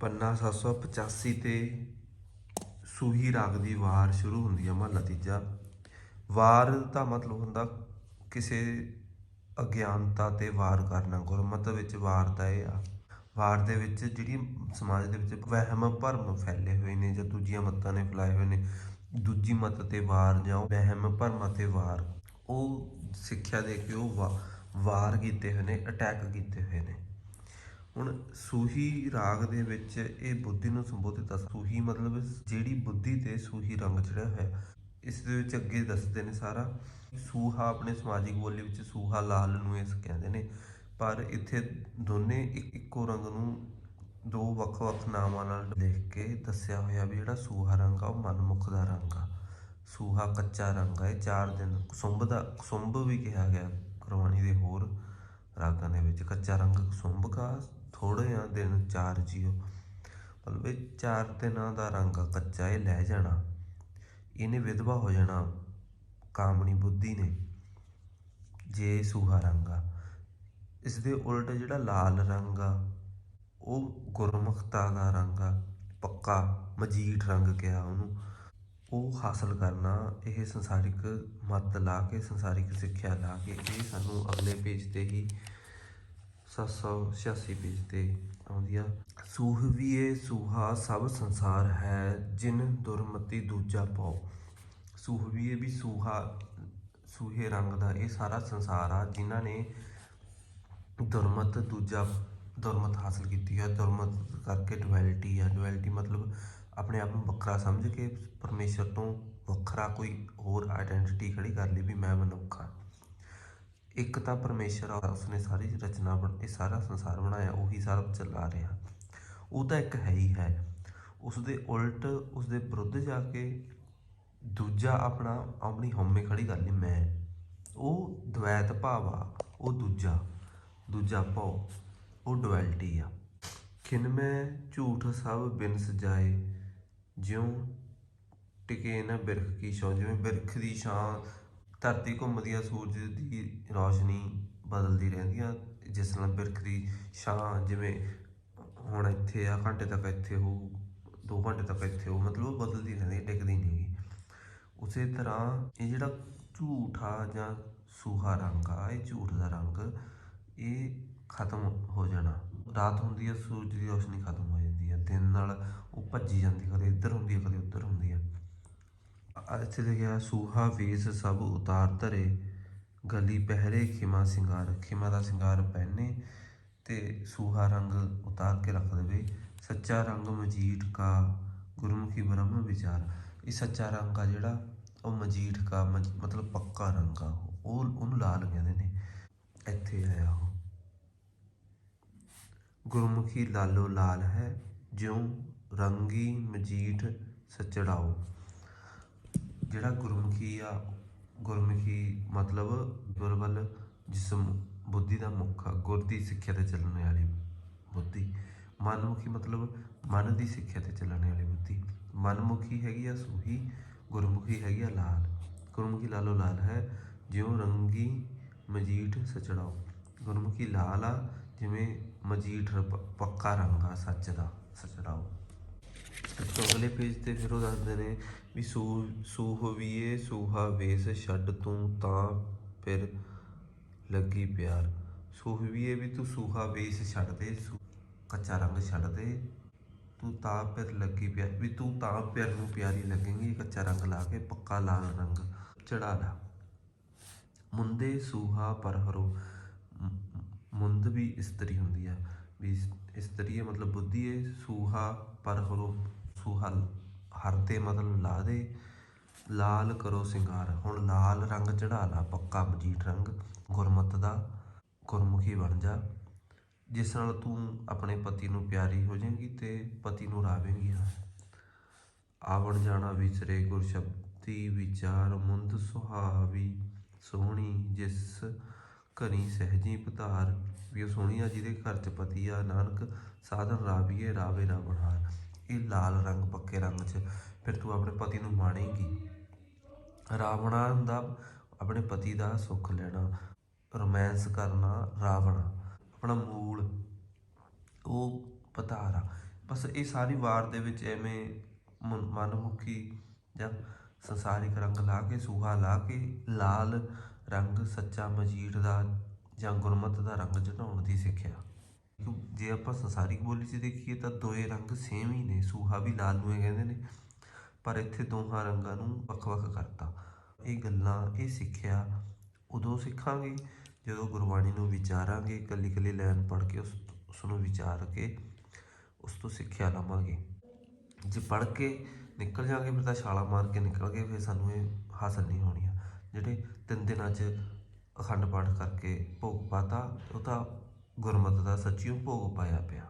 ਪੰਨਾ 785 ਤੇ ਸੂਹੀ ਰਾਗ ਦੀ ਵਾਰ ਸ਼ੁਰੂ ਹੁੰਦੀ ਹੈ ਮਹਲਾ ਤੀਜਾ। ਵਾਰ ਦਾ ਮਤਲਬ ਹੁੰਦਾ ਕਿਸੇ ਅਗਿਆਨਤਾ ਤੇ ਵਾਰ ਕਰਨਾ, ਗੁਰਮਤ ਵਿੱਚ ਵਾਰ ਦਾ ਇਹ ਆ। ਵਾਰ ਦੇ ਵਿੱਚ ਜਿਹੜੀ ਸਮਾਜ ਦੇ ਵਿੱਚ ਵਹਿਮ, ਭਰਮ ਫੈਲੇ ਹੋਏ ਨੇ ਜਾਂ ਦੂਜੀਆਂ ਮੱਤਾਂ ਨੇ ਫੈਲਾਏ ਹੋਏ ਨੇ, ਦੂਜੀ ਮਤ ਤੇ ਵਾਰ ਜਾਂ ਉਹ ਵਹਿਮ, ਭਰਮ 'ਤੇ ਵਾਰ, ਉਹ ਸਿੱਖਿਆ ਦੇ ਕੇ ਉਹ ਵਾਰ ਕੀਤੇ ਹੋਏ ਨੇ ਅਟੈਕ ਕੀਤੇ ਹੋਏ ਨੇ। ਹੁਣ ਸੂਹੀ ਰਾਗ ਦੇ ਵਿੱਚ ਇਹ ਬੁੱਧੀ ਨੂੰ ਸੰਬੋਧਿਤ ਆ ਸੂਹੀ ਮਤਲਬ ਜਿਹੜੀ ਬੁੱਧੀ ਤੇ ਸੂਹੀ ਰੰਗ ਚੜਿਆ ਹੋਇਆ। ਇਸ ਦੇ ਵਿੱਚ ਅੱਗੇ ਦੱਸਦੇ ਨੇ ਸਾਰਾ। ਸੂਹਾ ਆਪਣੇ ਸਮਾਜਿਕ ਬੋਲੀ ਵਿੱਚ ਸੂਹਾ ਲਾਲ ਨੂੰ ਇਸ ਕਹਿੰਦੇ ਨੇ। ਪਰ ਇੱਥੇ ਦੋਨੇ ਇੱਕ- ਇੱਕੋ ਰੰਗ ਨੂੰ ਦੋ ਵੱਖ-ਵੱਖ ਨਾਵਾਂ ਨਾਲ ਲਿਖ ਕੇ ਦੱਸਿਆ ਹੋਇਆ ਵੀ ਜਿਹੜਾ ਸੂਹਾ ਰੰਗ ਆ, ਉਹ ਮਨਮੁਖ ਦਾ ਰੰਗ ਆ। ਸੂਹਾ ਕੱਚਾ ਰੰਗ ਆ, ਇਹ ਚਾਰ ਦਿਨ ਕੁਸੁੰਭ ਦਾ ਕੁਸੁੰਭ ਵੀ ਕਿਹਾ ਗਿਆ ਗੁਰਬਾਣੀ ਦੇ ਹੋਰ ਰਾਗਾਂ ਦੇ ਵਿੱਚ ਕੱਚਾ ਰੰਗ ਕੁਸੁੰਭ ਕਾ ਥੋੜੇ ਆ ਦਿਨ ਚਾਰ ਜੀਓ। ਮਤਲਬ ਇਹ ਚਾਰ ਦਿਨਾਂ ਦਾ ਰੰਗ ਕੱਚਾ, ਇਹ ਲੈ ਜਾਣਾ। ਇਹਨੇ ਵਿਧਵਾ ਹੋ ਜਾਣਾ, ਕਾਮਣੀ ਬੁੱਧੀ ਨੇ। ਜੇ ਸੂਹਾ ਰੰਗ ਆ। ਇਸ ਦੇ ਉਲਟ ਜਿਹੜਾ ਲਾਲ ਰੰਗ ਆ, ਉਹ ਗੁਰਮੁਖਤਾ ਦਾ ਰੰਗ ਆ, ਪੱਕਾ, ਮਜੀਠ ਰੰਗ ਕਿਹਾ ਉਹਨੂੰ। ਉਹ ਹਾਸਲ ਕਰਨਾ, ਇਹ ਸੰਸਾਰਿਕ ਮੱਤ ਲਾ ਕੇ, ਸੰਸਾਰਿਕ ਸਿੱਖਿਆ ਲਾ ਕੇ, ਇਹ ਸਾਨੂੰ ਅਗਲੇ ਪੇਜ ਤੇ ਹੀ 786 ਪੇਜ ਤੇ ਆਉਂਦੀ ਆ ਸੂਹ ਵੀਏ ਸੂਹਾ ਸਭ ਸੰਸਾਰ ਹੈ, ਜਿਨ ਦੁਰਮਤੀ ਦੂਜਾ ਪਾਉ। ਸੂਹਵੀਏ ਵੀ ਸੂਹਾ, ਸੂਹੇ ਰੰਗ ਦਾ ਇਹ ਸਾਰਾ ਸੰਸਾਰ ਆ, ਜਿਨ੍ਹਾਂ ਨੇ ਦੁਰਮਤ ਦੂਜਾ, ਦੁਰਮਤ ਹਾਸਲ ਕੀਤੀ ਹੈ ਦੁਰਮਤ ਕਰਕੇ ਡੁਐਲਿਟੀ ਆ। ਡੁਐਲਿਟੀ ਮਤਲਬ ਆਪਣੇ ਆਪ ਨੂੰ ਵੱਖਰਾ ਸਮਝ ਕੇ ਪਰਮੇਸ਼ਰ ਤੋਂ ਵੱਖਰਾ ਕੋਈ ਹੋਰ ਆਇਡੈਂਟੀਟੀ ਖੜੀ ਕਰ ਲਈ ਵੀ ਮੈਂ ਮਨੁੱਖ ਹਾਂ ਇੱਕ ਤਾਂ ਪਰਮੇਸ਼ਰ ਆ ਉਸਨੇ ਸਾਰੀ ਰਚਨਾ ਬਣ, ਇਹ ਸਾਰਾ ਸੰਸਾਰ ਬਣਾਇਆ, ਉਹੀ ਸਾਰਾ ਚਲਾ ਰਿਹਾ। ਉਹ ਤਾਂ ਇੱਕ ਹੈ ਹੀ ਹੈ। ਉਸ ਦੇ ਉਲਟ ਉਸ ਦੇ ਵਿਰੁੱਧ ਜਾ ਕੇ ਦੂਜਾ ਆਪਣਾ, ਆਪਣੀ ਹਉਮੈ ਖੜੀ ਗੱਲ ਨਹੀਂ ਮੈਂ। ਉਹ ਦ્વੈਤ ਭਾਵ ਆ, ਉਹ ਦੂਜਾ ਦੂਜਾ ਭਾਵ ਉਹ ਡੁਐਲਿਟੀ ਆ। ਖਿਨ ਮੈਂ ਝੂਠ ਸਭ ਬਿਨ ਸਜਾਏ, ਜਿਉ ਟਿਕੇ ਨਾ ਬਿਰਖ ਕੀ ਛਾਂ, ਜਿਵੇਂ ਬਿਰਖ ਦੀ ਛਾਂ ਧਰਤੀ ਘੁੰਮਦੀ ਆ, ਸੂਰਜ ਦੀ ਰੌਸ਼ਨੀ ਬਦਲਦੀ ਰਹਿੰਦੀ ਆ, ਜਿਸ ਨਾਲ ਬਿਰਖ ਦੀ ਛਾਂ ਜਿਵੇਂ ਹੁਣ ਇੱਥੇ ਆ, ਘੰਟੇ ਤੱਕ ਇੱਥੇ ਹੋ 2 ਘੰਟੇ ਤੱਕ ਇੱਥੇ ਹੋ ਮਤਲਬ ਉਹ ਬਦਲਦੀ ਰਹਿੰਦੀ ਟਿਕਦੀ ਨਹੀਂ ਉਸੇ ਤਰ੍ਹਾਂ ਇਹ ਜਿਹੜਾ ਝੂਠ ਆ ਜਾਂ ਸੂਹਾ ਰੰਗ ਆ, ਇਹ ਝੂਠ ਦਾ ਰੰਗ, ਇਹ ਖਤਮ ਹੋ ਜਾਣਾ। ਰਾਤ ਹੁੰਦੀ ਹੈ ਸੂਰਜ ਦੀ ਰੋਸ਼ਨੀ ਖਤਮ ਹੋ ਜਾਂਦੀ ਹੈ ਦਿਨ ਨਾਲ ਉਹ ਭੱਜੀ ਜਾਂਦੀ ਕਦੇ ਇੱਧਰ ਹੁੰਦੀ ਹੈ ਕਦੇ ਉੱਧਰ ਹੁੰਦੀ ਹੈ ਆ। ਇੱਥੇ ਲਿਖਿਆ ਸੂਹਾ ਵੇਸ ਸਭ ਉਤਾਰ ਧਰੇ, ਗਲੀ ਪਹਿਰੇ ਖਿਮਾ ਸਿੰਗਾਰ, ਖਿਮਾ ਦਾ ਸਿੰਗਾਰ ਪਹਿਨੇ ਤੇ ਸੂਹਾ ਰੰਗ ਉਤਾਰ ਕੇ ਰੱਖ ਦੇਵੇ। ਸੱਚਾ ਰੰਗ ਮਜੀਠ ਕਾ ਗੁਰਮੁਖੀ ਬ੍ਰਹਮ ਵਿਚਾਰ। ਇਹ ਸੱਚਾ ਰੰਗ ਆ ਜਿਹੜਾ, ਉਹ ਮਜੀਠ ਕਾ ਮਜ- ਮਤਲਬ ਪੱਕਾ ਰੰਗ ਆ ਉਹ। ਉਹ- ਉਹਨੂੰ ਲਾਲ ਕਹਿੰਦੇ ਨੇ। ਇੱਥੇ ਆਇਆ ਉਹ। ਗੁਰਮੁਖੀ ਲਾਲੋ ਲਾਲ ਹੈ, ਜਿਉ ਰੰਗੀ ਮਜੀਠ ਸਚੜਾਓ। ਜਿਹੜਾ ਗੁਰਮੁਖੀ ਆ, ਗੁਰਮੁਖੀ ਮਤਲਬ ਗੁਰਬਲ ਜਿਸਮ, ਬੁੱਧੀ ਦਾ ਮੁੱਖ ਆ, ਗੁਰ ਦੀ ਸਿੱਖਿਆ ਤੇ ਚੱਲਣ ਵਾਲੀ ਬੁੱਧੀ। ਮਨਮੁਖੀ ਮਤਲਬ ਮਨ ਦੀ ਸਿੱਖਿਆ ਤੇ ਚੱਲਣ ਵਾਲੀ ਬੁੱਧੀ। ਮਨਮੁਖੀ ਹੈਗੀ ਆ ਸੂਹੀ, ਗੁਰਮੁਖੀ ਹੈਗੀ ਆ ਲਾਲ। ਗੁਰਮੁਖੀ ਲਾਲੋ ਲਾਲ ਹੈ, ਜਿਉਂ ਰੰਗੀ ਮਜੀਠ ਸਚੜਾਓ। ਗੁਰਮੁਖੀ ਲਾਲ ਆ, ਜਿਵੇਂ ਮਜੀਠ ਪੱਕਾ ਰੰਗ ਆ, ਸੱਚ ਦਾ, ਸਚੜਾਓ। ਤੋਂ ਅਗਲੇ ਪੇਜ ਤੇ ਫਿਰ ਉਹ ਦੱਸਦੇ ਨੇ ਵੀ ਸੂ ਸੂਹ ਵੀਏ ਸੂਹਾ ਵੇਸ ਛੱਡ ਤੂੰ ਤਾਂ ਫਿਰ ਲੱਗੀ ਪਿਆਰ। ਸੂਹ ਵੀਏ ਵੀ ਤੂੰ ਸੂਹਾ ਵੇਸ ਛੱਡ ਦੇ ਕੱਚਾ ਰੰਗ ਛੱਡ ਦੇ, ਤੂੰ ਤਾਂ ਫਿਰ ਲੱਗੀ ਪਿਆਰ ਵੀ ਤੂੰ ਤਾਂ ਪਿਆਰ ਨੂੰ ਪਿਆਰੀ ਲੱਗੇਂਗੀ, ਕੱਚਾ ਰੰਗ ਲਾ ਕੇ ਪੱਕਾ ਲਾਲ ਰੰਗ ਚੜਾ ਲਾ। ਮੁੰਦੇ ਸੂਹਾ ਪਰਹਰੋ ਮ- ਮੁੰਦ ਵੀ ਇਸਤਰੀ ਹੁੰਦੀ ਆ। ਵੀ ਇਸ- ਇਸਤਰੀ ਮਤਲਬ ਬੁੱਧੀ ਹੈ ਸੂਹਾ ਪਰਹਰੋ ਸੂਹਾ ਹਰ ਤੇ ਮਤਲਬ ਲਾ ਦੇ, ਲਾਲ ਕਰੋ ਸਿੰਗਾਰ। ਹੁਣ ਲਾਲ ਰੰਗ ਚੜਾ ਲਾ, ਪੱਕਾ ਮਜੀਠ ਰੰਗ, ਗੁਰਮਤ ਦਾ ਗੁਰਮੁਖੀ ਬਣ ਜਾ। ਜਿਸ ਨਾਲ ਤੂੰ ਆਪਣੇ ਪਤੀ ਨੂੰ ਪਿਆਰੀ ਹੋ ਜਾਏਗੀ ਤੇ ਪਤੀ ਨੂੰ ਰਾਵੇਂਗੀ ਆਵਣ ਜਾਣਾ ਵਿਚਰੇ ਗੁਰ ਸ਼ਬਦੀ ਵਿਚਾਰ, ਮੁੰਦ ਸੁਹਾਵੀ ਸੋਹਣੀ ਜਿਸ ਘਰੀ ਸਹਿਜੀ ਪਧਾਰ ਵੀ ਸੋਹਣੀਆ ਜਿਹਦੇ ਘਰ ਚ ਪਤੀ ਆ, ਨਾਨਕ ਸਾਧਨ ਰਾਵੀਏ, ਰਾਵੇ ਰਾਵਣਹਾਰ ਇਹ ਲਾਲ ਰੰਗ, ਪੱਕੇ ਰੰਗ ਚ। ਫਿਰ ਤੂੰ ਆਪਣੇ ਪਤੀ ਨੂੰ ਮਾਣੇਗੀ ਰਾਵਣਾ ਦਾ ਆਪਣੇ ਪਤੀ ਦਾ ਸੁੱਖ ਲੈਣਾ, ਰੋਮਾਂਸ ਕਰਨਾ ਰਾਵਣ। ਆਪਣਾ ਮੂਲ, ਉਹ ਪਤਾਰਾ ਬਸ ਇਹ ਸਾਰੀ ਵਾਰ ਦੇ ਵਿੱਚ ਐਵੇਂ ਮ- ਮਨਮੁਖੀ ਜਾਂ ਸੰਸਾਰਿਕ ਰੰਗ ਲਾ ਕੇ, ਸੂਹਾ ਲਾ ਕੇ, ਲਾਲ ਰੰਗ, ਸੱਚਾ ਮਜੀਠ ਦਾ ਜਾਂ ਗੁਰਮਤ ਦਾ ਰੰਗ ਜਟਾਉਣ ਦੀ ਸਿੱਖਿਆ। ਜੇ ਆਪਾਂ ਸੰਸਾਰਿਕ ਬੋਲੀ 'ਚ ਦੇਖੀਏ ਤਾਂ ਦੋਏ ਰੰਗ ਸੇਮ ਹੀ ਨੇ। ਸੂਹਾ ਵੀ ਲਾਲ ਨੂੰ ਹੀ ਕਹਿੰਦੇ ਨੇ। ਪਰ ਇੱਥੇ ਦੋਹਾਂ ਰੰਗਾਂ ਨੂੰ ਵੱਖ-ਵੱਖ ਕਰਤਾ। ਇਹ ਗੱਲਾਂ, ਇਹ ਸਿੱਖਿਆ ਉਦੋਂ ਸਿੱਖਾਂਗੇ, ਜਦੋਂ ਗੁਰਬਾਣੀ ਨੂੰ ਵਿਚਾਰਾਂਗੇ ਇਕੱਲੀ ਇਕੱਲੀ ਲਾਈਨ ਪੜ੍ਹ ਕੇ ਉਸ ਉਸ ਨੂੰ ਵਿਚਾਰ ਕੇ ਉਸ ਤੋਂ ਸਿੱਖਿਆ ਲਵਾਂਗੇ। ਜੇ ਪੜ੍ਹ ਕੇ ਨਿਕਲ ਜਾਗੇ ਫਿਰ ਤਾਂ ਛਾਲਾ ਮਾਰ ਕੇ ਨਿਕਲ ਗਏ, ਫਿਰ ਸਾਨੂੰ ਇਹ ਹਾਸਲ ਨਹੀਂ ਹੋਣੀਆਂ। ਜਿਹੜੇ ਤਿੰਨ ਦਿਨਾਂ 'ਚ ਅਖੰਡ ਪਾਠ ਕਰਕੇ ਭੋਗ ਪਾਤਾ, ਉਹ ਤਾਂ ਗੁਰਮਤਿ ਦਾ ਸੱਚੀਓ ਭੋਗ ਪਾਇਆ ਪਿਆ।